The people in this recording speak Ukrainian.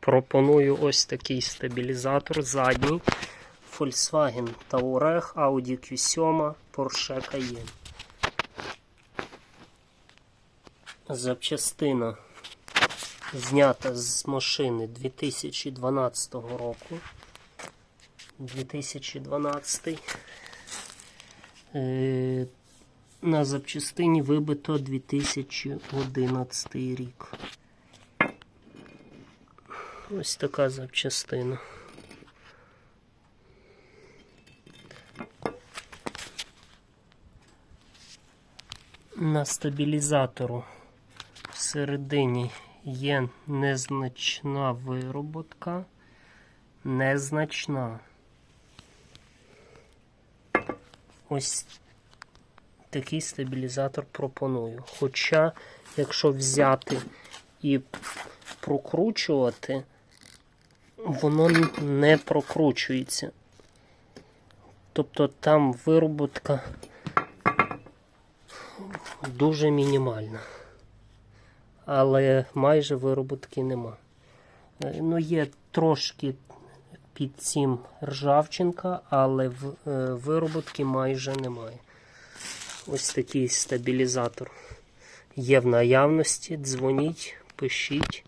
Пропоную ось такий стабілізатор задній. Volkswagen Touareg, Audi Q7, Porsche Cayenne. Запчастина знята з машини 2012 року. 2012. Е, на запчастині вибито 2011 рік. Ось така запчастина. На стабілізатору всередині є незначна вироботка. Незначна. Ось такий стабілізатор пропоную. Хоча, якщо взяти і прокручувати, воно не прокручується. Тобто там вироботка дуже мінімальна. Але майже вироботки нема. Е, Ну, є трошки під цим ржавчинка, але е, вироботки майже немає. Ось такий стабілізатор є в наявності. Дзвоніть, пишіть.